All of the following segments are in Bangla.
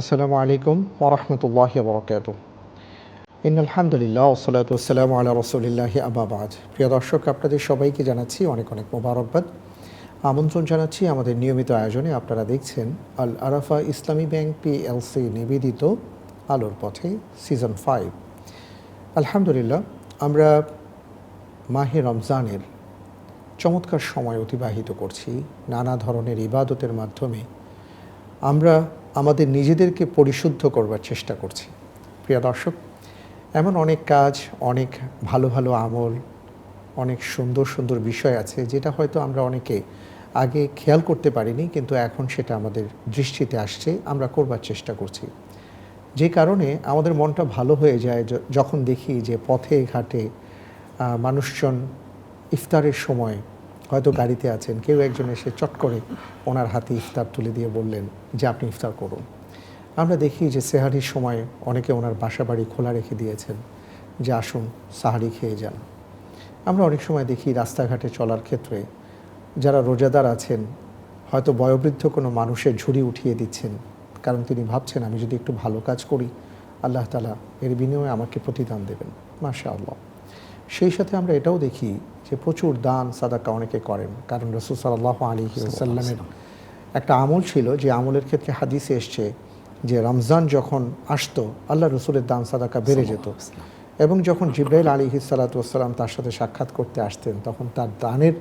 আসসালামু আলাইকুম ওরহমতুল্লাহ বরকাত ইন আলহামদুলিল্লাহ ওসলাত আসসালাম আল্লাহ রসুলিল্লাহি আবাবাদ প্রিয় দর্শক, আপনাদের সবাইকে জানাচ্ছি অনেক অনেক মোবারকবাদ। আমন্ত্রণ জানাচ্ছি আমাদের নিয়মিত আয়োজনে আপনারা দেখছেন আল আরাফা ইসলামী ব্যাংক পিএলসি নিবেদিত আলোর পথে সিজন ফাইভ। আলহামদুলিল্লাহ, আমরা মাহে রমজানের চমৎকার সময় অতিবাহিত করছি। নানা ধরনের ইবাদতের মাধ্যমে আমরা আমাদের নিজেদেরকে পরিশুদ্ধ করবার চেষ্টা করছি। প্রিয় দর্শক, এমন অনেক কাজ, অনেক ভালো ভালো আমল, অনেক সুন্দর সুন্দর বিষয় আছে যেটা হয়তো আমরা অনেকে আগে খেয়াল করতে পারিনি, কিন্তু এখন সেটা আমাদের দৃষ্টিতে আসছে, আমরা করবার চেষ্টা করছি। যে কারণে আমাদের মনটা ভালো হয়ে যায় যখন দেখি যে পথে ঘাটে মানুষজন ইফতারের সময় হয়তো গাড়িতে আছেন, কেউ একজন এসে চট করে ওনার হাতে ইফতার তুলে দিয়ে বললেন যে, আপনি ইফতার করুন। আমরা দেখি যে, সেহারির সময় অনেকে ওনার বাসা বাড়ি খোলা রেখে দিয়েছেন যে, আসুন, সাহারি খেয়ে যান। আমরা অনেক সময় দেখি রাস্তাঘাটে চলার ক্ষেত্রে যারা রোজাদার আছেন, হয়তো বয়োবৃদ্ধ কোনো মানুষের ঝুড়ি উঠিয়ে দিচ্ছেন। কারণ তিনি ভাবছেন, আমি যদি একটু ভালো কাজ করি, আল্লাহ তালা এর বিনিময়ে আমাকে প্রতিদান দেবেন। মাশা আল্লাহ সেই সাথে আমরা এটাও দেখি যে প্রচুর দান সাদাকা অনেকে করেন। কারণ রসুল সাল্লাহ আলী সাল্লামের একটা আমল ছিল যে আমলের ক্ষেত্রে হাদিসে এসছে যে রমজান যখন আসতো আল্লাহ রসুলের দান সাদাকা বেড়ে যেত। এবং যখন জিব্রাইল আলী সালাতাম তার সাথে সাক্ষাৎ করতে আসতেন তখন তার দানের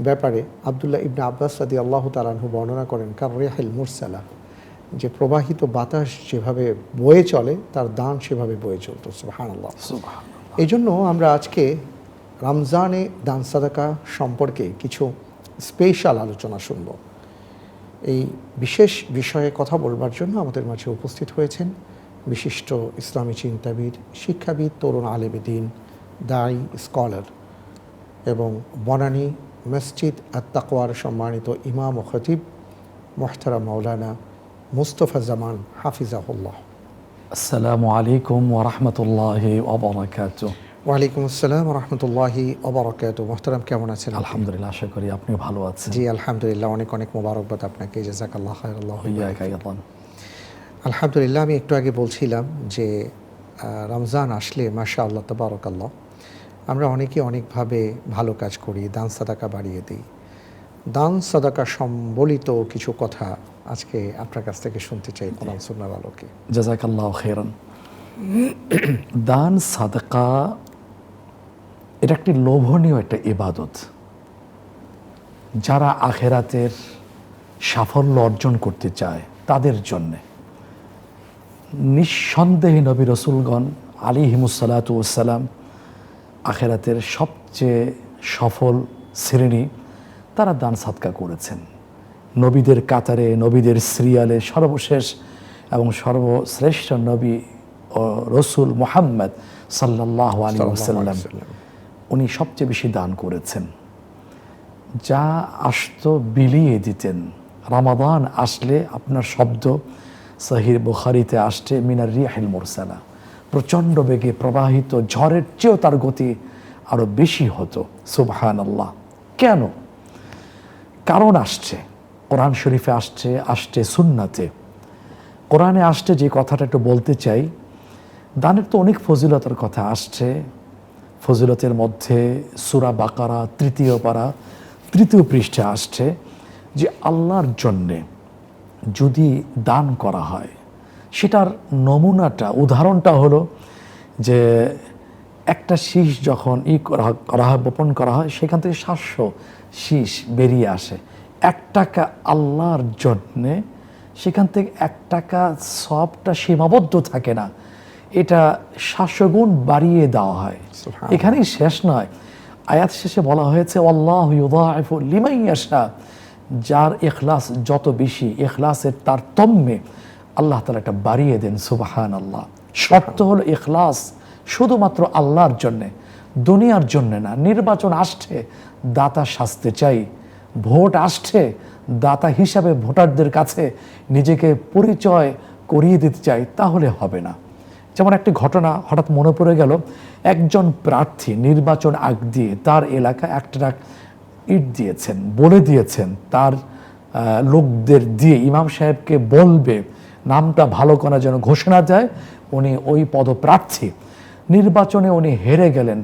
ব্যাপারে আবদুল্লাহ ইবনে আব্বাস সাদি আল্লাহ তালাহু বর্ণনা করেন কার রেহাইল মুরসালা? যে প্রবাহিত বাতাস যেভাবে বয়ে চলে তার দান সেভাবে বয়ে চলতো। সুহান আল্লাহ এই জন্য আমরা আজকে রমজানে দান সাদাকা সম্পর্কে কিছু স্পেশাল আলোচনা শুনব। এই বিশেষ বিষয়ে কথা বলবার জন্য আমাদের মাঝে উপস্থিত হয়েছেন বিশিষ্ট ইসলামী চিন্তাবিদ, শিক্ষাবিদ, তরুণ আলেবেদিন দায়ী স্কলার এবং বনানী মসজিদ আত্তাকওয়ার সম্মানিত ইমাম ও খতিব মোহতারা মৌলানা মুস্তফা জামান হাফিজাহুল্লাহ। আসসালামু আলাইকুম ওরহমতুল্লাহ ওবরাকাত ওয়ালাইকুম আসসালাম রহমতুল্লাহি অবরকাত মোহতারাম কেমন আছেন আলহামদুলিল্লাহ আশা করি আপনিও ভালো আছেন। জি আলহামদুলিল্লাহ অনেক অনেক মোবারকবাদ আপনাকে। জাজাকাল্লাহ আলহামদুলিল্লাহ আমি একটু আগে বলছিলাম যে রমজান আসলে মাশা আল্লাহ তবারকাল্লাহ আমরা অনেকে অনেকভাবে ভালো কাজ করি দান সাদাকা বাড়িয়ে দিই। দান সাদাকা সম্বলিত কিছু কথা আজকে আপনার কাছ থেকে শুনতে চাই কোরআন সুন্নার আলোকে। জাজাকাল্লাহ খেরান দান সাদাকা এটা একটি লোভনীয় একটা ইবাদত। যারা আখেরাতের সাফল্য অর্জন করতে চায় তাদের জন্যে। নিঃসন্দেহে নবী রসুলগণ আলী হিমুসালাতাম আখেরাতের সবচেয়ে সফল শ্রেণি তারা দান সাদকা করেছেন। নবীদের কাতারে নবীদের সিরিয়ালে সর্বশেষ এবং সর্বশ্রেষ্ঠ নবী ও রসুল মোহাম্মদ সাল্লাহ আলী উনি সবচেয়ে বেশি দান করেছেন। যা আসতো বিলিয়ে দিতেন। রামাদান আসলে আপনার শব্দ সাহির বুখারিতে আসছে মিনার রিয়াহিল মোরসালা। প্রচণ্ড বেগে প্রবাহিত ঝড়ের চেয়েও তার গতি আরও বেশি হতো। সুবহান আল্লাহ কেন? কারণ আসছে, কোরআন শরীফে আসছে আসছে সুন্নাতে। কোরআনে আসছে যে কথাটা একটু বলতে চাই, দানের তো অনেক ফজিলতের কথা আসছে। ফজিলতের মধ্যে সুরা বাকারা, তৃতীয় পারা, তৃতীয় পৃষ্ঠে আসছে যে আল্লাহর জন্যে যদি দান করা হয়, সেটার নমুনাটা, উদাহরণটা হলো যে একটা শীষ যখন ই করা করা বপন করা হয়, সেখান থেকে সাতশো শীষ বেরিয়ে আসে। এক টাকা আল্লাহর জন্যে সেখান থেকে এক টাকা সবটা সীমাবদ্ধ থাকে না। এটা সাতশো গুণ বাড়িয়ে দেওয়া হয়। এখানেই শেষ নয়। আয়াত শেষে বলা হয়েছে আল্লাহ ইউদাইফু লিমান ইয়াশা। যার এখলাস যত বেশি এখলাসের তারতম্যে আল্লাহ তালা একটা বাড়িয়ে দেন সুবাহান আল্লাহ শর্ত হলো এখলাস শুধুমাত্র আল্লাহর জন্যে দুনিয়ার জন্যে না নির্বাচন আসছে দাতা সাজতে চাই। ভোট আসছে, দাতা হিসাবে ভোটারদের কাছে নিজেকে পরিচয় করিয়ে দিতে চাই, তাহলে হবে না। যেমন একটি ঘটনা হঠাৎ মনে পড়ে গেল, একজন প্রার্থী নির্বাচন আগ দিয়ে তার এলাকা একটা ট্রাক ইট দিয়েছেন, বলে দিয়েছেন তার লোকদের দিয়ে। ইমাম সাহেবকে বলবে, নামটা ভালো করার জন্য ঘোষণা যায়, উনি ওই পদপ্রার্থী। নির্বাচনে উনি হেরে গেলেন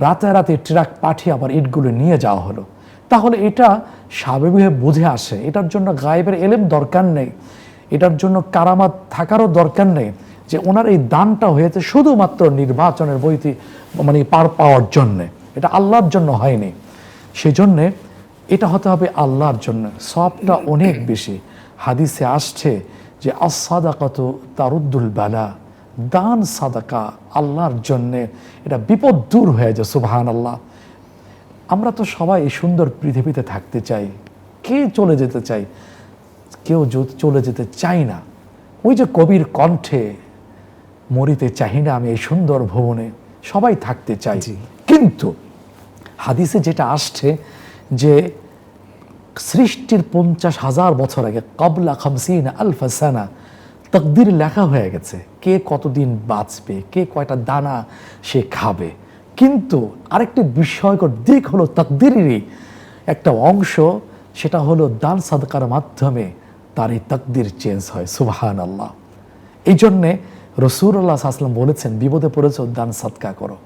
রাতারাতি ট্রাক পাঠিয়ে আবার ইটগুলো নিয়ে যাওয়া হলো। তাহলে এটা স্বাভাবিকভাবে বুঝে আসে, এটার জন্য গায়েবের এলেম দরকার নেই। এটার জন্য কারামাত থাকারও দরকার নেই যে ওনার এই দানটা হয়েছে শুধুমাত্র নির্বাচনের বইটি মানে পার পাওয়ার জন্যে। এটা আল্লাহর জন্য হয়নি। সেই জন্যে এটা হতে হবে আল্লাহর জন্য। সবটা অনেক বেশি। হাদিসে আসছে যে আসাদা কত তারুদ্দুল বালা। দান সাদাকা আল্লাহর জন্যে। এটা বিপদ দূর হয়ে যায় সুবহান আল্লাহ আমরা তো সবাই এই সুন্দর পৃথিবীতে থাকতে চাই। কে চলে যেতে চাই? কেউ চলে যেতে চাই না ওই যে কবির কণ্ঠে মরিতে চাই না আমি এই সুন্দর ভুবনে সবাই থাকতে চাই। কিন্তু হাদিসে যেটা আসছে যে সৃষ্টির পঞ্চাশ হাজার বছর আগে কবলা খামসিন আলফা সানা তকদির লেখা হয়ে গেছে। কে কতদিন বাঁচবে, কে কয়টা দানা সে খাবে। কিন্তু আরেকটি বিস্ময়কর দিক হলো তকদিরেরই একটা অংশ, সেটা হলো দান সাদকার মাধ্যমে তার এই তকদির চেঞ্জ হয়। সুবাহান আল্লাহ এই জন্যে রসুল্লাহ আসলাম বলেছেন, বিপদে পড়েছ, দান সাদকা করো।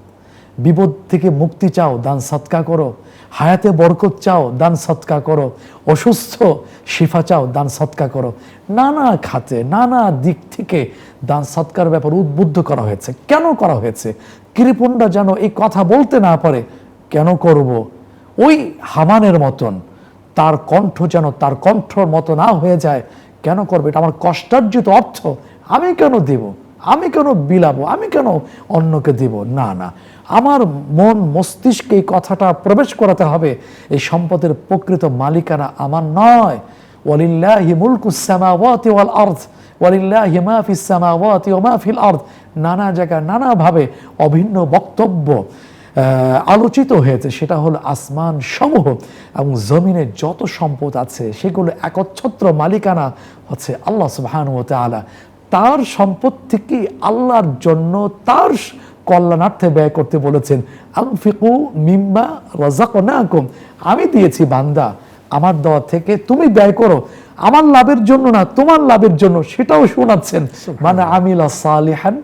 বিপদ থেকে মুক্তি চাও, দান সৎকা করো। হায়াতে বরকত চাও, দান সৎকা করো। অসুস্থ শিফা চাও, দান সৎকা করো। নানা খাতে, নানা দিক থেকে দান সৎকার ব্যাপার উদ্বুদ্ধ করা হয়েছে। কেন করা হয়েছে? কৃপণরা যেন এই কথা বলতে না পারে, কেন করব? ওই হামানের মতন, তার কণ্ঠ যেন তার কণ্ঠর মতো না হয়ে যায়, কেন করবে? এটা আমার কষ্টার্জিত অর্থ। আমি কেন দেব? আমি কেন বিলাবো? আমি কেন অন্যকে দেব? না না। আমার মন মস্তিষ্কে এই কথাটা প্রবেশ করাতে হবে, এই সম্পদের প্রকৃত মালিকানা আমার নয়। ওয়ালিল্লাহি মুলকুস সামাওয়াতি ওয়াল আরদ, ওয়ালিল্লাহি মা ফিস সামাওয়াতি ওয়া মা ফিল আরদ। নানা জায়গায় নানাভাবে অভিন্ন বক্তব্য আলোচিত হয়েছে। সেটা হলো আসমান সমূহ এবং জমিনে যত সম্পদ আছে, সেগুলো একচ্ছত্র মালিকানা হচ্ছে আল্লাহ সুবহান ও তাআলা। তার সম্পদ থেকে আল্লাহর জন্য তার কল্যাণার্থে ব্যয় করতে বলেছেন আনফিকু মিম্মা রাযাকনাকুম। আমি দিয়েছি বান্দা আমার দেওয়া থেকে তুমি ব্যয় করো। আমার লাভের জন্য না তোমার লাভের জন্য সেটাও শোনাচ্ছেন। মানে আমিলা সালিহান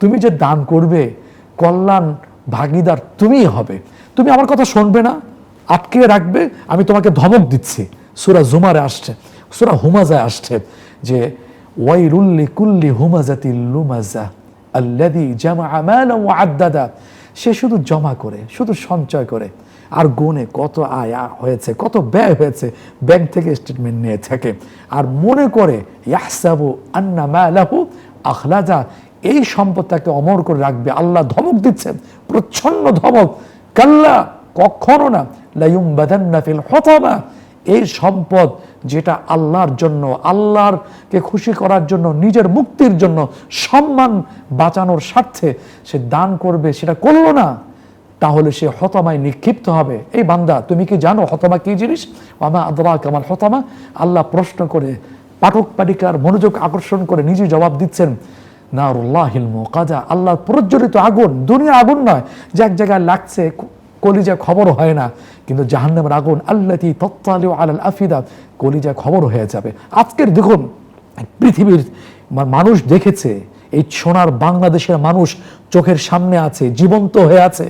তুমি যে দান করবে কল্যাণ ভাগিদার তুমিই হবে। তুমি আমার কথা শুনবে না আটকে রাখবে আমি তোমাকে ধমক দিচ্ছি। সুরা জুমারে আসছে সুরা হুমাজায় আসছে যে ওয়াইরুল্লি কুল্লি হুমাজাতি লুমাজা। আল্লাদি জামা আমালা ওয়া আদ্দাদা। সে শুধু জমা করে, শুধু সঞ্চয় করে। আর গোনে কত আয় হয়েছে, কত ব্যয় হয়েছে, ব্যাংক থেকে স্টেটমেন্ট নিয়ে থাকে। আর মনে করে, ইয়াহসাবু আন্না মালাহু আখলাজা। এই সম্পদ তাকে অমর করে রাখবে, আল্লাহ ধমক দিচ্ছেন, প্রচ্ছন্ন ধমক। কাল্লা, কখনো না লাইম বাদান্না ফিল হতামা। এই সম্পদ যেটা আল্লাহর জন্য, আল্লাহরকে খুশি করার জন্য, নিজের মুক্তির জন্য, সম্মান বাঁচানোর স্বার্থে সে দান করবে, সেটা করল না, তাহলে সে হতমায় নিক্ষিপ্ত হবে। এই বান্দা, তুমি কি জানো হতমা কি জিনিস? আমা আদরা কামাল হতমা। আল্লাহ প্রশ্ন করে, পাঠক পাঠিকার মনোযোগ আকর্ষণ করে নিজে জবাব দিচ্ছেন, নারুল্লাহিল মোকাজা আল্লাহ প্রজ্বলিত আগুন, দুনিয়া আগুন নয়, যে এক জায়গায় লাগছে কলিজা খবর হয় না, কিন্তু জাহান্নামের আগুন, আল্লাতি তত্ত্বালি আলাল আফিদা কলিজা খবর হয়ে যাবে। আজকের দেখুন, পৃথিবীর মানুষ দেখেছে, এই সোনার বাংলাদেশের মানুষ চোখের সামনে আছে, জীবন্ত হয়ে আছে,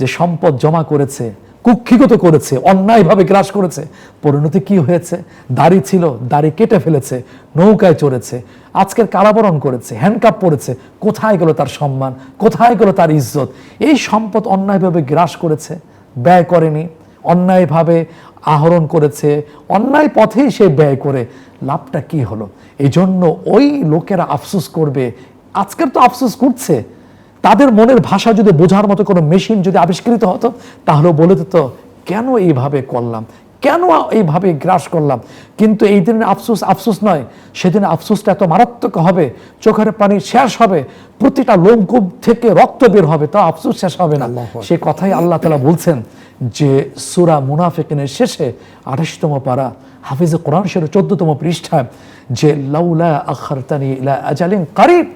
যে সম্পদ জমা করেছে। কুক্ষিগত করেছে, অন্যায়ভাবে গ্রাস করেছে। পরিণতি কি হয়েছে? দাড়ি ছিল, দাড়ি কেটে ফেলেছে, নৌকায় চড়েছে, আজকের কারাবরণ করেছে হ্যান্ডকাপ পড়েছে কোথায় গেল তার সম্মান, কোথায় গেল তার ইজ্জত? এই সম্পদ অন্যায়ভাবে গ্রাস করেছে, ব্যয় করেনি, অন্যায়ভাবে আহরণ করেছে, অন্যায় পথেই সে ব্যয় করে। লাভটা কি হলো? এই জন্য ওই লোকেরা আফসোস করবে। আজকের তো আফসোস করছে। তাদের মনের ভাষা যদি বোঝার মতো কোনো মেশিন যদি আবিষ্কৃত হতো তাহলে বলে দিত কেন এইভাবে করলাম? কেন এইভাবে গ্রাস করলাম? কিন্তু এই দিনের আফসোস আফসোস নয় সেদিন আফসোসটা এত মারাত্মক হবে চোখের পানি শেষ হবে প্রতিটা লোমকূপ থেকে রক্ত বের হবে তা আফসোস শেষ হবে না। সে কথাই আল্লাহ তালা বলছেন যে সুরা মুনাফিকিনের শেষে আঠাশতম পারা হাফিজে কোরআন শের চোদ্দতম পৃষ্ঠায় যে লাউলা আখারতানি ইলা আজালিন কারিব।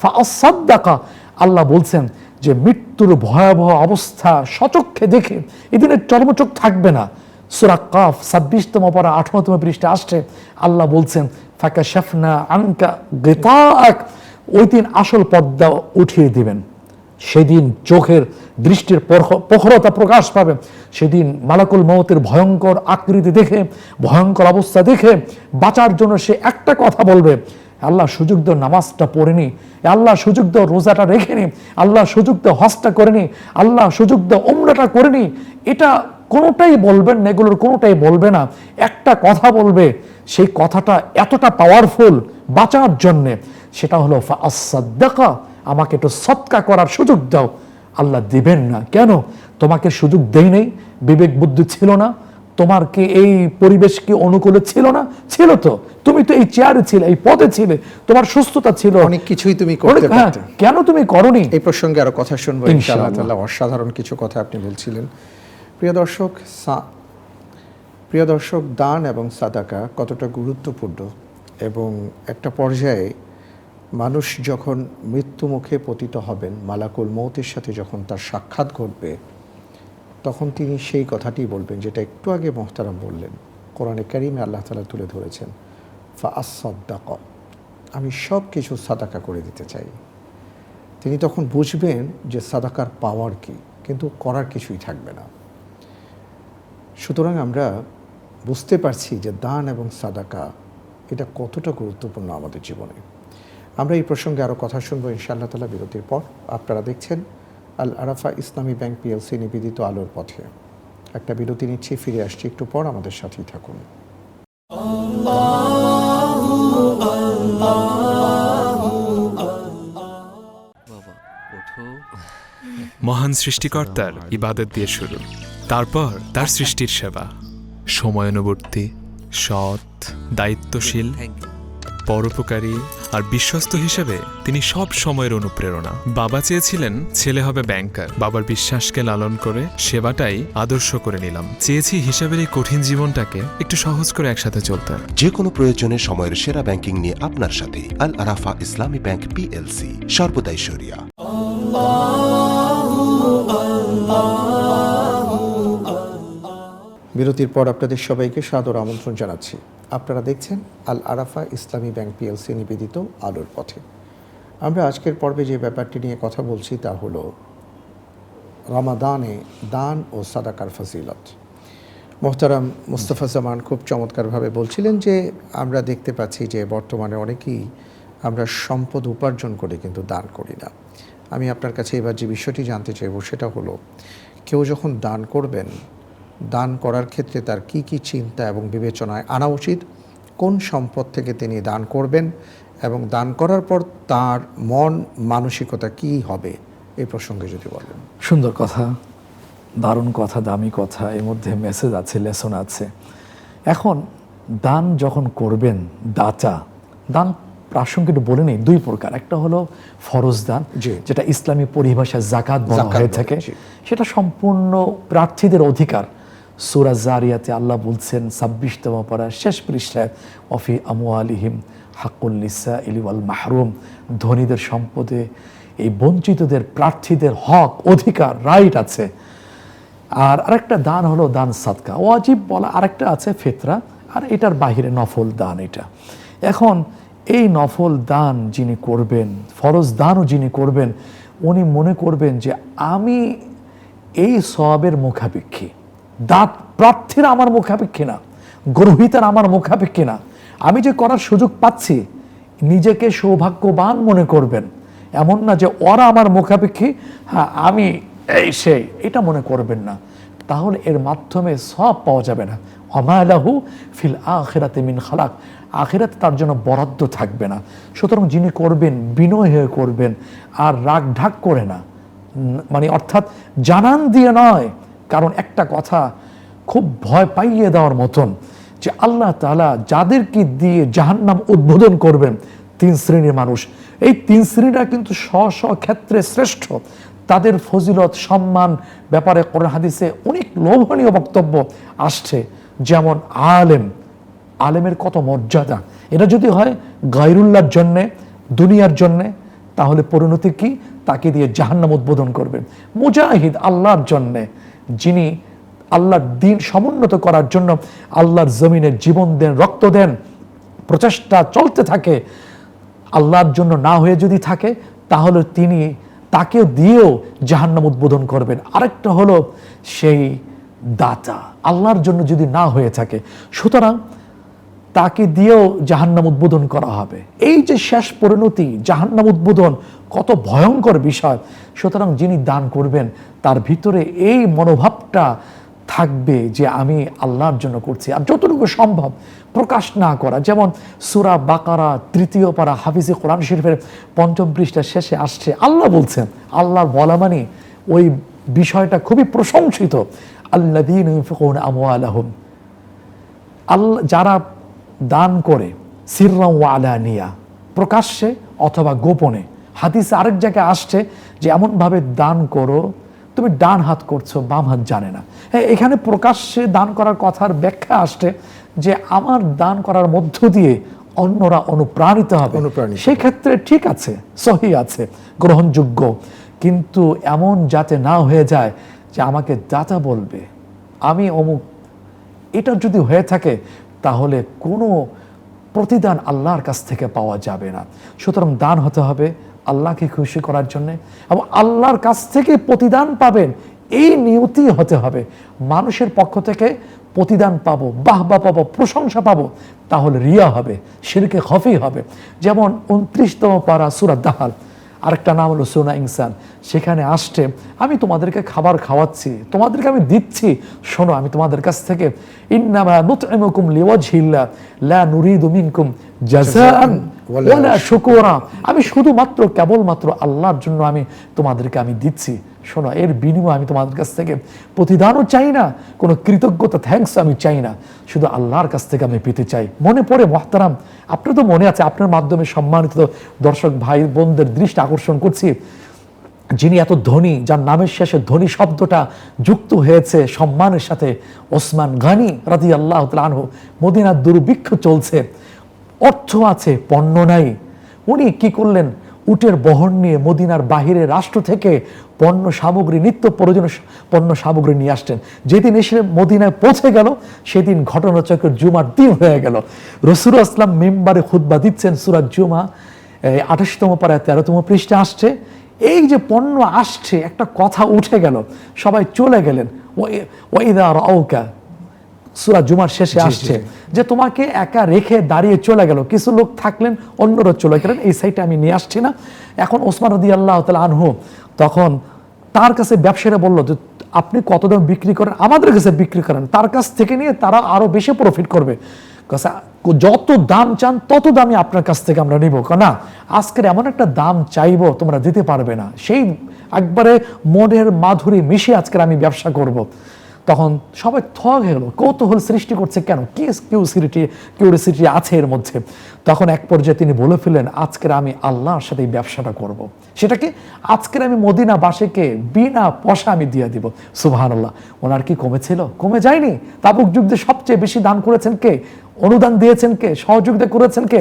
ফাআসাদ্দাকা আল্লাহ বলছেন যে মৃত্যুর ভয়াবহ অবস্থা সচক্ষে দেখে এদিনের চর্মচোখ থাকবে না। সুরা কাফ ছাব্বিশতম পরা আঠারোতম পৃষ্ঠে আসছে। আল্লাহ বলছেন ফাঁকা শেফনা আনকা গেতাক ওই দিন আসল পর্দা উঠিয়ে দিবেন। সেদিন চোখের দৃষ্টির পরখ- প্রখরতা প্রকাশ পাবে। সেদিন মালাকুল মৌতের ভয়ঙ্কর আকৃতি দেখে, ভয়ঙ্কর অবস্থা দেখে বাঁচার জন্য সে একটা কথা বলবে। আল্লাহ সুযোগ নামাজটা পড়েনি আল্লাহ সুযোগ রোজাটা রেখেনি আল্লাহ সুযোগ হজটা করেনি আল্লাহ সুযোগ দেও ওমরাটা করেনি এটা কোনোটাই বলবেন না, এগুলোর কোনোটাই বলবে না। একটা কথা বলবে, সেই কথাটা এতটা পাওয়ারফুল বাঁচার জন্যে, সেটা হলো ফাসাদ্দাকা আমাকে একটু সৎকা করার সুযোগ দাও। আল্লাহ দিবেন না। কেন? তোমাকে সুযোগ দেই নেই। বিবেক বুদ্ধি ছিল না। তোমার কি এই পরিবেশ কি অনুকূলে ছিল না? ছিল তো। তুমি তো এই চেয়ারে ছিলে এই পদে ছিলে। তোমার সুস্থতা ছিল। অনেক কিছুই তুমি করতে হ্যাঁ, পারতে। কেন তুমি করনি? এই প্রসঙ্গে আরও কথা শুনব ইনশাআল্লাহ। অসাধারণ কিছু কথা আপনি বলছিলেন। প্রিয় দর্শক প্রিয় দর্শক দান এবং সাদাকা কতটা গুরুত্বপূর্ণ এবং একটা পর্যায়ে মানুষ যখন মৃত্যু মুখে পতিত হবেন মালাকুল মৌতের সাথে যখন তার সাক্ষাৎ ঘটবে তখন তিনি সেই কথাটি বলবেন, যেটা একটু আগে মোহতারাম বললেন। কোরআনে কারিমে আল্লাহ তালা তুলে ধরেছেন ফা আসদ্দাক আমি সব কিছু সাদাকা করে দিতে চাই। তিনি তখন বুঝবেন যে সাদাকার পাওয়ার কি, কিন্তু করার কিছুই থাকবে না। সুতরাং আমরা বুঝতে পারছি যে দান এবং সাদাকা, এটা কতটা গুরুত্বপূর্ণ আমাদের জীবনে। আমরা এই প্রসঙ্গে আরও কথা শুনব ইনশাআল্লাহ তালা বিরতির পর। আপনারা দেখছেন আল আরাফা ইসলামী ব্যাংক পিএলসি নিবেদিত আলোর পথে। একটা বিরতি নিচ্ছি, ফিরে আসছি একটু পর, আমাদের সাথেই থাকুন। মহান সৃষ্টিকর্তার ইবাদত দিয়ে শুরু। তারপর তার সৃষ্টির সেবা। সময়ানুবর্তী, সৎ, দায়িত্বশীল পরোপকারী আর বিশ্বস্ত হিসেবে তিনি সব সময়ের অনুপ্রেরণা। বাবা চেয়েছিলেন ছেলে হবে ব্যাংকার বাবার বিশ্বাসকে লালন করে সেবাটাই আদর্শ করে নিলাম। চেয়েছি হিসাবের এই কঠিন জীবনটাকে একটু সহজ করে একসাথে চলতে। যে কোনো প্রয়োজনে সময়ের সেরা ব্যাংকিং নিয়ে আপনার সাথে। আল আরাফা ইসলামী ব্যাংক পিএলসি সর্বদাই সরিয়া বিরতির পর আপনাদের সবাইকে সাদর আমন্ত্রণ জানাচ্ছি। আপনারা দেখছেন আল আরাফা ইসলামী ব্যাংক পিএলসি নিবেদিত আলোর পথে। আমরা আজকের পর্বে যে ব্যাপারটি নিয়ে কথা বলছি তা হলো রমাদানে দান ও সাদাকার ফজিলত। মোহতারাম মুস্তফা জামান খুব চমৎকারভাবে বলছিলেন যে, আমরা দেখতে পাচ্ছি যে বর্তমানে অনেকেই আমরা সম্পদ উপার্জন করে কিন্তু দান করি না। আমি আপনার কাছে এবার যে বিষয়টি জানতে চাইব সেটা হলো, কেউ যখন দান করবেন দান করার ক্ষেত্রে তার কি কি চিন্তা এবং বিবেচনায় আনা উচিত? কোন সম্পদ থেকে তিনি দান করবেন? এবং দান করার পর তার মন মানসিকতা কি হবে? এই প্রসঙ্গে যদি বলেন। সুন্দর কথা। দারুণ কথা দামি কথা। এর মধ্যে মেসেজ আছে লেসন আছে। এখন দান যখন করবেন দাতা দান প্রাসঙ্গিক একটু বলে নেই দুই প্রকার। একটা হলো ফরজ দান। যেটা ইসলামী পরিভাষায় জাকাত বলা হয়ে থাকে। সেটা সম্পূর্ণ প্রার্থীদের অধিকার। সুরা জারিয়াতে আল্লাহ বলছেন, ছাব্বিশতম পড়া শেষ পৃষ্ঠায় অফি আমু আলিহিম হাকুল্লিসা ইলিওয়াল মাহরুম ধনীদের সম্পদে এই বঞ্চিতদের প্রার্থীদের হক, অধিকার, রাইট আছে। আর আরেকটা দান হলো দান সাদকা। ওয়াজিব বলা আরেকটা আছে ফেতরা, আর এটার বাহিরে নফল দান এটা। এখন এই নফল দান যিনি করবেন, ফরজ দানও যিনি করবেন, উনি মনে করবেন যে আমি এই সবের মুখাপেক্ষী। দাঁত প্রার্থীরা আমার মুখাপেক্ষী না, গ্রহিতার আমার মুখাপেক্ষী না। আমি যে করার সুযোগ পাচ্ছি, নিজেকে সৌভাগ্যবান মনে করবেন। এমন না যে ওরা আমার মুখাপেক্ষী হ্যাঁ আমি এই সেই, এটা মনে করবেন না। তাহলে এর মাধ্যমে সব পাওয়া যাবে না। অমায়ালাহু ফিল আখেরাতে মিন খালাক। আখেরাতে তার জন্য বরাদ্দ থাকবে না। সুতরাং যিনি করবেন, বিনয় হয়ে করবেন, আর রাগ ঢাক করে না। মানে অর্থাৎ জানান দিয়ে নয় কারণ একটা কথা খুব ভয় পাইয়ে দেওয়ার মতন যে আল্লাহ তাআলা যাদেরকে দিয়ে জাহান্নাম উদ্বোধন করবেন তিন শ্রেণির মানুষ। এই তিন শ্রেণীরা কিন্তু স্ব স্ব ক্ষেত্রে শ্রেষ্ঠ। তাদের ফজিলত, সম্মান ব্যাপারে কোরআন হাদিসে অনেক লোভনীয় বক্তব্য আসছে। যেমন আলেম। আলেমের কত মর্যাদা। এটা যদি হয় গায়রুল্লাহর জন্যে, দুনিয়ার জন্যে, তাহলে পরিণতি কি? তাকে দিয়ে জাহান্নাম উদ্বোধন করবেন। মুজাহিদ আল্লাহর জন্যে। যিনি আল্লাহর দিন সমুন্নত করার জন্য আল্লাহর জমিনে জীবন দেন, রক্ত দেন, প্রচেষ্টা চলতে থাকে, আল্লাহর জন্য না হয়ে যদি থাকে, তাহলে তিনি তাকে দিয়েও জাহান্নাম উদ্বোধন করবেন। আরেকটা হলো সেই দাতা। আল্লাহর জন্য যদি না হয়ে থাকে, সুতরাং তাকে দিয়েও জাহান্নাম উদ্বোধন করা হবে। এই যে শেষ পরিণতি, জাহান্নাম উদ্বোধন, কত ভয়ঙ্কর বিষয়। সুতরাং যিনি দান করবেন, তার ভিতরে এই মনোভাবটা থাকবে যে আমি আল্লাহর জন্য করছি। আর যতটুকু সম্ভব প্রকাশ না করা। যেমন সুরা বাকারা, তৃতীয় পারা হাফিজে কোরআন শরীফের পঞ্চম পৃষ্ঠা শেষে আসছে, আল্লাহ বলছেন, আল্লাহর বলা মানে ওই বিষয়টা খুবই প্রশংসিত। আল্লাহ দিন আল্লাহ, যারা দান করে সিররাম আলানিয়া প্রকাশ্যে অথবা গোপনে। হাদিসে আরেক জায়গায় আসছে যে এমনভাবে দান করো তুমি ডান হাত করছ বাম হাত জানে না। হ্যাঁ এখানে প্রকাশ্যে দান করার কথার ব্যাখ্যা আসছে যে আমার দান করার মধ্য দিয়ে অন্যরা অনুপ্রাণিত হবে। অনুপ্রাণিত। সেই ক্ষেত্রে ঠিক আছে সহি আছে গ্রহণযোগ্য। কিন্তু এমন যাতে না হয়ে যায় যে আমাকে দাতা বলবে আমি অমুক এটা যদি হয়ে থাকে তাহলে কোনো প্রতিদান আল্লাহর কাছ থেকে পাওয়া যাবে না। সুতরাং দান হতে হবে আল্লাহকে খুশি করার জন্য এবং আল্লাহর কাছ থেকে প্রতিদান পাবেন, এই নিয়তি হতে হবে। মানুষের পক্ষ থেকে প্রতিদান পাবো বাহবা পাবো, প্রশংসা পাবো, তাহলে রিয়া হবে, শিরকে খফি হবে। যেমন উনত্রিশতম পারা সুরাত দাহাল আরেকটা নাম হলো সোনা ইনসান। সেখানে আসছে, আমি তোমাদেরকে খাবার খাওয়াচ্ছি, তোমাদেরকে আমি দিচ্ছি। শোনো, আমি তোমাদের কাছ থেকে, ইন্নামা নুতইমুকুম লিওয়াজহিল্লাহ, লা নুরিদু মিনকুম জাযাআন। ওয়ালা শুকুরা। আমি শুধুমাত্র কেবলমাত্র আল্লাহর জন্য আমি তোমাদেরকে আমি দিচ্ছি। শোনো এর বিনিময়ে আমি তোমাদের কাছ থেকে প্রতিদানও চাই না কোনো কৃতজ্ঞতা থ্যাঙ্কস আমি চাই না। শুধু আল্লাহর কাছ থেকে আমি পেতে চাই। মনে পড়ে মহতারাম আপনার তো মনে আছে আপনার মাধ্যমে সম্মানিত দর্শক ভাই বোনদের দৃষ্টি আকর্ষণ করছি। যিনি এত ধনী যার নামের শেষে ধনী শব্দটা যুক্ত হয়েছে সম্মানের সাথে ওসমান গানি রাজি আল্লাহ আনহু মদিনার দুর্ভিক্ষ চলছে। অর্থ আছে, পণ্য নাই। উনি কি করলেন? উটের বহন নিয়ে মদিনার বাহিরে রাষ্ট্র থেকে পণ্য সামগ্রী, নিত্য প্রয়োজনীয় পণ্য সামগ্রী নিয়ে আসছেন। যেদিন এসে মদিনায় পৌঁছে গেল, সেদিন ঘটনাচক্রের জুমার দিন হয়ে গেল। রসুল আসলাম মেম্বারে খুদ্া দিচ্ছেন সুরাজ জুমা আঠাশতম পাড়ায় তেরোতম পৃষ্ঠে আসছে। এই যে পণ্য আসছে, একটা কথা উঠে গেল। সবাই চলে গেলেন। ওয়াইদা রাউকা সুরা জুমার শেষে আসছে যে তোমাকে একা রেখে দাঁড়িয়ে চলে গেল। কিছু লোক থাকলেন অন্যরা চলে গেলেন। এই সাইডে আমি নিয়ে আসছি না। এখন ওসমান রদি আল্লাহ তালা আনহু তখন তার কাছে ব্যবসায়ীরা বলল যে আপনি কত দাম বিক্রি করেন? আমাদের কাছে বিক্রি করেন। তার কাছ থেকে নিয়ে তারা আরও বেশি প্রফিট করবে। যত দাম চান তত দামই আপনার কাছ থেকে আমরা নিব। না আজকের এমন একটা দাম চাইব তোমরা দিতে পারবে না। সেই একবারে মনের মাধুরী মিশে আজকের আমি ব্যবসা করব। তখন সবাই থগ হয়ে গেল। কৌতূহল সৃষ্টি করছে কেন? কি কিউসিরিটি কিউরিসিটি আছে এর মধ্যে? তখন এক পর্যায়ে তিনি বলে ফেললেন আজকের আমি আল্লাহর সাথে এই ব্যবসাটা করব। সেটা কি? আজকের আমি মদিনাবাসীকে বিনা পয়সা আমি দিয়ে দিব। সুবাহান আল্লাহ ওনার কি কমেছিল? কমে যায়নি। তাবুক যুদ্ধে সবচেয়ে বেশি দান করেছেন কে? অনুদান দিয়েছেন কে? সহযোগিতা করেছেন কে?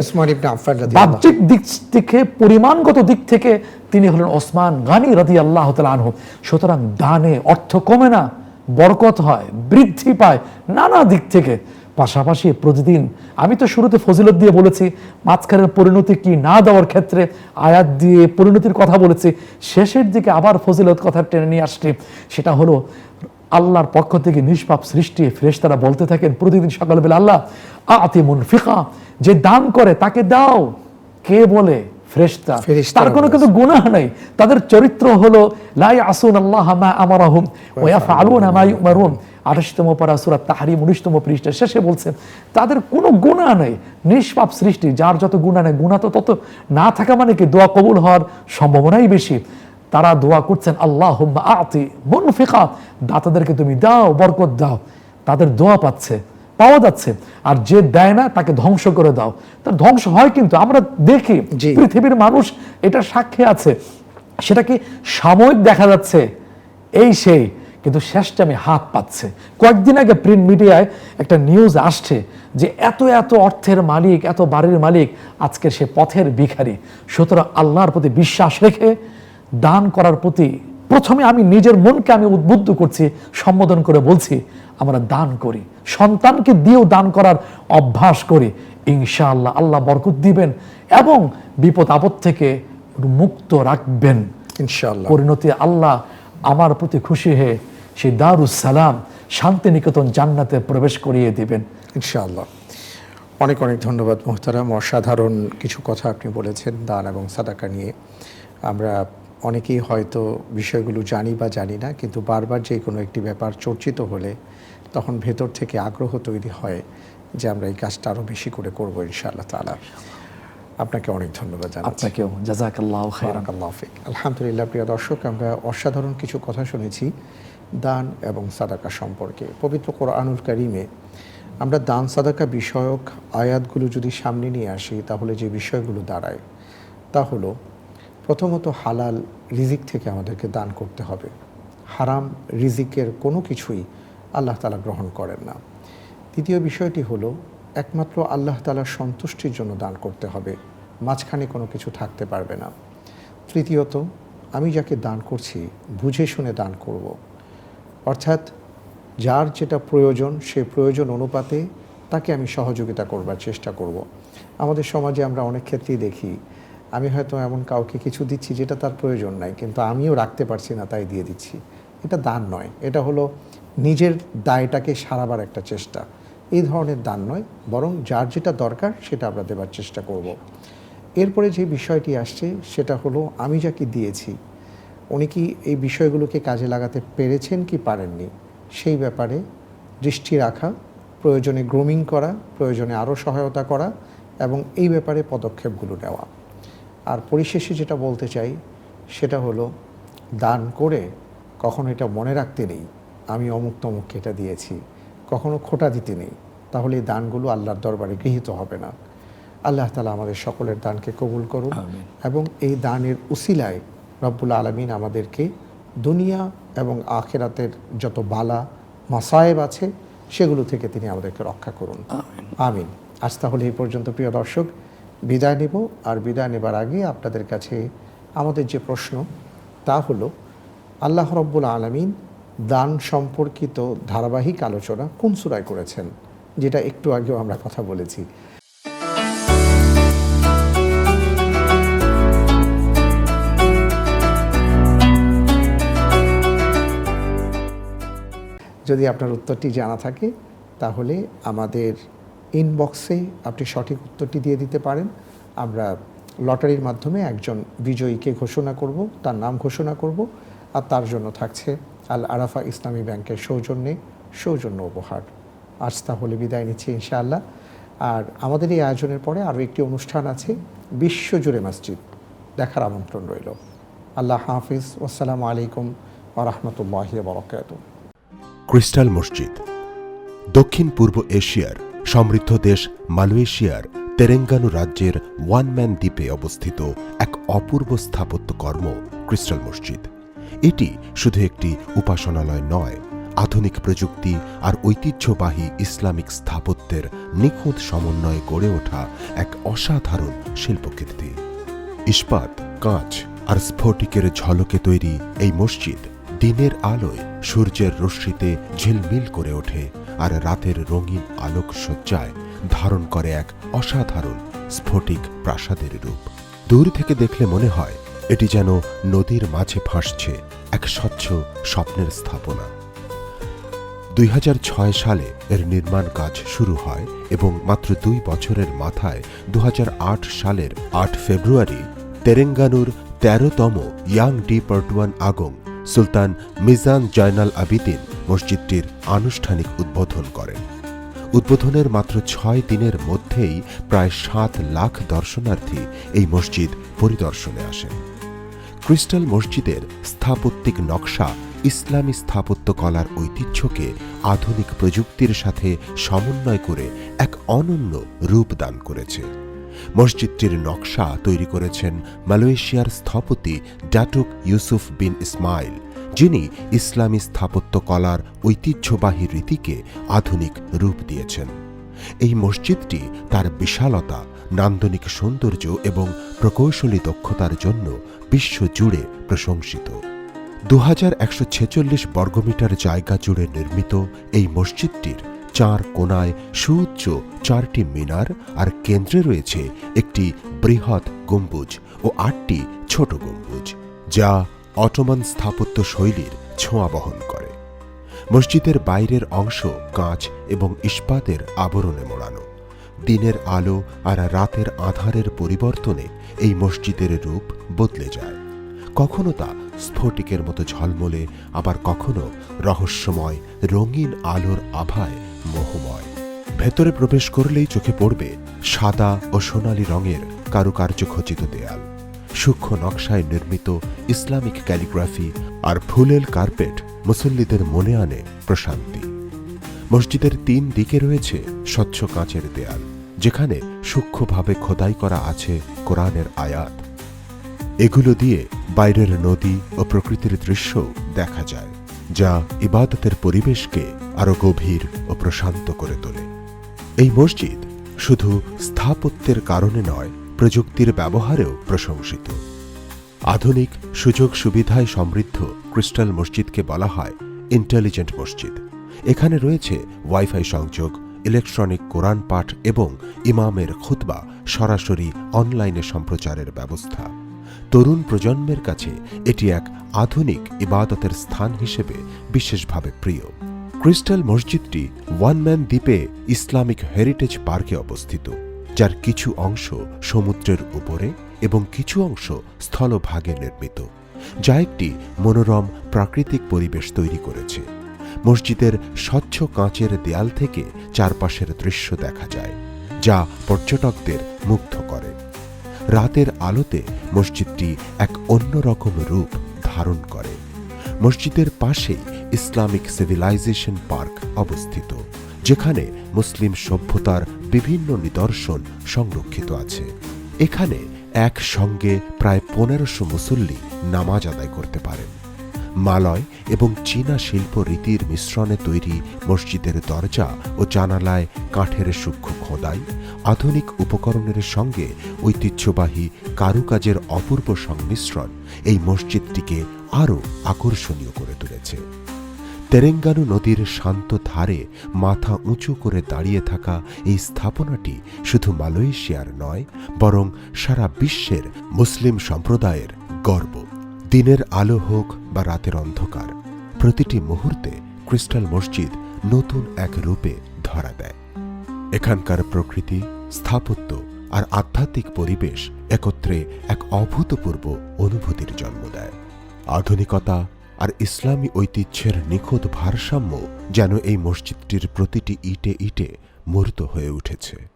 বাহ্যিক দিক থেকে পরিমাণগত দিক থেকে তিনি হলেন ওসমান গানি রাদি আল্লাহ আনহু। সুতরাং দানে অর্থ কমে না। বরকত হয়, বৃদ্ধি পায় নানা দিক থেকে। পাশাপাশি প্রতিদিন, আমি তো শুরুতে ফজিলত দিয়ে বলেছি, মাঝখানের পরিণতি কি না দেওয়ার ক্ষেত্রে আয়াত দিয়ে পরিণতির কথা বলেছি, শেষের দিকে আবার ফজিলত কথা টেনে নিয়ে আসছি। সেটা হলো, আল্লাহর পক্ষ থেকে নিষ্পাপ সৃষ্টি ফ্রেশ তারা বলতে থাকেন প্রতিদিন সকালবেলা, আল্লাহ, আতিমুন ফিকা, যে দান করে তাকে দাও। কে বলে? ফেরেশতারা তার কোনো কিন্তু গুনাহ নাই। তাদের চরিত্র হলো লাই আসুন আল্লাহ মা আমারাহুম ওয়া ইয়াফআলুনা মা ইউমারুন। আঠাশতম পারা সূরা তাহরিম উনিশতম পৃষ্ঠা শেষে বলছেন তাদের কোনো গুনাহ নেই। নিষ্পাপ সৃষ্টি যার যত গুনাহ নেই গুনাহ তো তত না থাকা মানে কি? দোয়া কবুল হওয়ার সম্ভাবনাই বেশি। তারা দোয়া করছেন আল্লাহ আতি মুনফিকা। দাতাদেরকে তুমি দাও বরকত দাও। তাদের দোয়া পাচ্ছে। পাওয়া যাচ্ছে আর যে দেয় না তাকে ধ্বংস করে দাও। তার ধ্বংস হয় কিন্তু আমরা দেখি। পৃথিবীর মানুষ এটা সাক্ষী আছে। সেটা কি সাময়িক দেখা যাচ্ছে? এই সেই কিন্তু শেষটা আমি হাত পাচ্ছে। কয়েকদিন আগে প্রিন্ট মিডিয়ায় একটা নিউজ আসছে যে এত এত অর্থের মালিক এত বাড়ির মালিক আজকে সে পথের ভিখারি। সুতরাং আল্লাহর প্রতি বিশ্বাস রেখে দান করার প্রতি প্রথমে আমি নিজের মনকে আমি উদ্বুদ্ধ করছি সম্বোধন করে বলছি আমরা দান করি। সন্তানকে দিয়েও দান করার অভ্যাস করি। ইনশাআল্লাহ আল্লাহ বরকত দিবেন এবং বিপদ আপদ থেকে মুক্ত রাখবেন। ইনশাআল্লাহ। পরিণতি আল্লাহ আমার প্রতি খুশি হয়ে সেই দারুস সালাম শান্তিনিকেতন জান্নাতে প্রবেশ করিয়ে দিবেন। ইনশাআল্লাহ। অনেক অনেক ধন্যবাদ মোহতারাম। অসাধারণ কিছু কথা আপনি বলেছেন দান এবং সাদাকা নিয়ে। আমরা অনেকেই হয়তো বিষয়গুলো জানি বা জানি না কিন্তু বারবার যে কোনো একটি ব্যাপার চর্চিত হলে তখন ভেতর থেকে আগ্রহ তৈরি হয় যে আমরা এই কাজটা আরও বেশি করে করব ইনশাআল্লাহ তালা আপনাকে অনেক ধন্যবাদ জানাচ্ছি। আপনাকেও। জাজাকাল্লাহ খাইরান। বারাকাল্লাহু ফিক। আলহামদুলিল্লাহ প্রিয় দর্শক আমরা অসাধারণ কিছু কথা শুনেছি দান এবং সাদাকা সম্পর্কে। পবিত্র কোরআনুল কারিমে আমরা দান সাদাকা বিষয়ক আয়াতগুলো যদি সামনে নিয়ে আসি তাহলে যে বিষয়গুলো দাঁড়ায় তা হলো প্রথমত হালাল রিজিক থেকে আমাদেরকে দান করতে হবে। হারাম রিজিকের কোনো কিছুই আল্লাহ তালা গ্রহণ করেন না দ্বিতীয় বিষয়টি হলো, একমাত্র আল্লাহ তালার সন্তুষ্টির জন্য দান করতে হবে, মাঝখানে কোনো কিছু থাকতে পারবে না তৃতীয়ত, আমি যাকে দান করছি, বুঝে শুনে দান করব। অর্থাৎ, যার যেটা প্রয়োজন, সে প্রয়োজন অনুপাতে তাকে আমি সহযোগিতা করবার চেষ্টা করব। আমাদের সমাজে আমরা অনেক ক্ষেত্রেই দেখি, আমি হয়তো এমন কাউকে কিছু দিচ্ছি যেটা তার প্রয়োজন নাই, কিন্তু আমিও রাখতে পারছি না, তাই দিয়ে দিচ্ছি এটা দান নয়, এটা হলো নিজের দায়টাকে সারাবার একটা চেষ্টা। এই ধরনের দান নয়, বরং যার যেটা দরকার সেটা আমরা দেবার চেষ্টা করব। এরপরে যে বিষয়টি আসছে সেটা হলো, আমি যাকে দিয়েছি, উনি কি এই বিষয়গুলোকে কাজে লাগাতে পেরেছেন কি পারেননি, সেই ব্যাপারে দৃষ্টি রাখা, প্রয়োজনে গ্রুমিং করা, প্রয়োজনে আরও সহায়তা করা এবং এই ব্যাপারে পদক্ষেপগুলো নেওয়া। আর পরিশেষে যেটা বলতে চাই, সেটা হলো, দান করে কখনো এটা মনে রাখতে নেই। আমি অমুক তমুককে এটা দিয়েছি। কখনো খোটা দিতে নেই। তাহলে এই দানগুলো আল্লাহর দরবারে গৃহীত হবে না। আল্লাহ তালা আমাদের সকলের দানকে কবুল করুন এবং এই দানের উসিলায় রব্বুল আলমিন আমাদেরকে দুনিয়া এবং আখেরাতের যত বালা মাসায়েব আছে সেগুলো থেকে তিনি আমাদেরকে রক্ষা করুন। আমিন। আজ তাহলে এই পর্যন্ত প্রিয় দর্শক বিদায় নেব। আর বিদায় নেবার আগে আপনাদের কাছে আমাদের যে প্রশ্ন তা হলো আল্লাহ রব্বুল আলমিন দান সম্পর্কিত ধারাবাহিক আলোচনা কোন সুরায় করেছেন, যেটা একটু আগেও আমরা কথা বলেছি। যদি আপনার উত্তরটি জানা থাকে, তাহলে আমাদের ইনবক্সে আপনি সঠিক উত্তরটি দিয়ে দিতে পারেন। আমরা লটারির মাধ্যমে একজন বিজয়ীকে ঘোষণা করব, তার নাম ঘোষণা করব, আর তার জন্য থাকছে আল আরাফা ইসলামী ব্যাংকের সৌজন্যে সৌজন্য উপহার। আজ তাহলে বিদায় নিচ্ছি ইনশাআল্লাহ। আর আমাদের এই আয়োজনের পরে আরও একটি অনুষ্ঠান আছে, বিশ্বজুড়ে মসজিদ। দেখার আমন্ত্রণ রইল। আল্লাহ হাফিজ। আসসালামু আলাইকুম ওরহমতুল্লাহ বরকাত ক্রিস্টাল মসজিদ, দক্ষিণ পূর্ব এশিয়ার সমৃদ্ধ দেশ মালয়েশিয়ার তেরেঙ্গানু রাজ্যের ওয়ান ম্যান দ্বীপে অবস্থিত এক অপূর্ব স্থাপত্য কর্ম ক্রিস্টাল মসজিদ। এটি শুধু একটি উপাসনালয় নয়, আধুনিক প্রযুক্তি আর ঐতিহ্যবাহী ইসলামিক স্থাপত্যের নিখুঁত সমন্বয়ে গড়ে ওঠা এক অসাধারণ শিল্পকীর্তি। ইস্পাত, কাঁচ আর স্ফটিকের ঝলকে তৈরি এই মসজিদ দিনের আলোয় সূর্যের রশ্মিতে ঝিলমিল করে ওঠে আর রাতের রঙিন আলোক সজ্জায় ধারণ করে এক অসাধারণ স্ফটিক প্রাসাদের রূপ। দূর থেকে দেখলে মনে হয় এটি যেন নদীর মাঝে ভাসছে। এক স্বচ্ছ স্বপ্নের স্থাপনা। দুই হাজার ছয় সালে এর নির্মাণ কাজ শুরু হয় এবং মাত্র দুই বছরের মাথায় দু হাজার আট সালের আট ফেব্রুয়ারি তেরেঙ্গানুর তেরোতম ইয়াং ডি পার্টওয়ান আগম, সুলতান মিজান জয়নাল আবিদিন মসজিদটির আনুষ্ঠানিক উদ্বোধন করেন। উদ্বোধনের মাত্র ছয় দিনের মধ্যেই প্রায় সাত লাখ দর্শনার্থী এই মসজিদ পরিদর্শনে আসেন। ক্রিস্টাল মসজিদের স্থাপত্যিক নকশা ইসলামী স্থাপত্য কলার ঐতিহ্যকে আধুনিক প্রযুক্তির সাথে সমন্বয় করে এক অনন্য রূপ দান করেছে। মসজিদটির নকশা তৈরি করেছেন মালয়েশিয়ার স্থপতি ডাটুক ইউসুফ বিন ইসমাইল, যিনি ইসলামী স্থাপত্য কলার ঐতিহ্যবাহী রীতিকে আধুনিক রূপ দিয়েছেন। এই মসজিদটি তার বিশালতা নান্দনিক সৌন্দর্য এবং প্রকৌশলী দক্ষতার জন্য বিশ্বজুড়ে প্রশংসিত। দু হাজার একশো ছেচল্লিশ বর্গমিটার জায়গা জুড়ে নির্মিত এই মসজিদটির চার কোনায় সুউচ্চ চারটি মিনার আর কেন্দ্রে রয়েছে একটি বৃহৎ গম্বুজ ও আটটি ছোট গম্বুজ, যা অটোমান স্থাপত্য শৈলীর ছোঁয়া বহন করে। মসজিদের বাইরের অংশ কাঁচ এবং ইস্পাতের আবরণে মোড়ানো। দিনের আলো আর রাতের আধারের পরিবর্তনে এই মসজিদের রূপ বদলে যায়। কখনো তা স্ফটিকের মতো ঝলমলে, আবার কখনো রহস্যময়, রঙিন আলোর আভায় মোহময়। ভেতরে প্রবেশ করলেই চোখে পড়বে সাদা ও সোনালী রঙের কারুকার্য খচিত দেয়াল। সূক্ষ্ম নকশায় নির্মিত ইসলামিক ক্যালিগ্রাফি আর ফুলেল কার্পেট মুসল্লিদের মনে আনে প্রশান্তি। মসজিদের তিন দিকে রয়েছে স্বচ্ছ কাঁচের দেয়াল, যেখানে সূক্ষ্মভাবে খোদাই করা আছে কোরআনের আয়াত। এগুলো দিয়ে বাইরের নদী ও প্রকৃতির দৃশ্য দেখা যায়, যা ইবাদতের পরিবেশকে আরও গভীর ও প্রশান্ত করে তোলে। এই মসজিদ শুধু স্থাপত্যের কারণে নয়, প্রযুক্তির ব্যবহারেও প্রশংসিত। আধুনিক সুযোগ সুবিধায় সমৃদ্ধ ক্রিস্টাল মসজিদকে বলা হয় ইন্টেলিজেন্ট মসজিদ। এখানে রয়েছে ওয়াইফাই সংযোগ, ইলেকট্রনিক কোরআন পাঠ এবং ইমামের খুতবা সরাসরি অনলাইনে সম্প্রচারের ব্যবস্থা। তরুণ প্রজন্মের কাছে এটি এক আধুনিক ইবাদতের স্থান হিসেবে বিশেষভাবে প্রিয়। ক্রিস্টাল মসজিদটি ওয়ানম্যান দ্বীপে ইসলামিক হেরিটেজ পার্কে অবস্থিত, যার কিছু অংশ সমুদ্রের উপরে এবং কিছু অংশ স্থলভাগে নির্মিত, যা একটি মনোরম প্রাকৃতিক পরিবেশ তৈরি করেছে। মসজিদের স্বচ্ছ কাঁচের দেয়াল থেকে চারপাশের দৃশ্য দেখা যায়, যা পর্যটকদের মুগ্ধ করে। রাতের আলোতে মসজিদটি এক অন্যরকম রূপ ধারণ করে। মসজিদের পাশেই ইসলামিক সিভিলাইজেশন পার্ক অবস্থিত, যেখানে মুসলিম সভ্যতার বিভিন্ন নিদর্শন সংরক্ষিত আছে। এখানে একসঙ্গে প্রায় পনেরোশো মুসল্লি নামাজ আদায় করতে পারেন। মালয় এবং চীনা শিল্প রীতির মিশ্রণে তৈরি মসজিদের দরজা ও জানালায় কাঠের সূক্ষ্ম খোদাই, আধুনিক উপকরণের সঙ্গে ঐতিহ্যবাহী কারুকাজের অপূর্ব সংমিশ্রণ এই মসজিদটিকে আরও আকর্ষণীয় করে তুলেছে। তেরেঙ্গানু নদীর শান্ত ধারে মাথা উঁচু করে দাঁড়িয়ে থাকা এই স্থাপনাটি শুধু মালয়েশিয়ার নয়, বরং সারা বিশ্বের মুসলিম সম্প্রদায়ের গর্ব। দিনের আলো হোক বা রাতের অন্ধকার, প্রতিটি মুহূর্তে ক্রিস্টাল মসজিদ নতুন এক রূপে ধরা দেয়। এখানকার প্রকৃতি, স্থাপত্য আর আধ্যাত্মিক পরিবেশ একত্রে এক অভূতপূর্ব অনুভূতির জন্ম দেয়। আধুনিকতা আর ইসলামী ঐতিহ্যের নিখুঁত ভারসাম্য যেন এই মসজিদটির প্রতিটি ইটে ইটে মূর্ত হয়ে উঠেছে।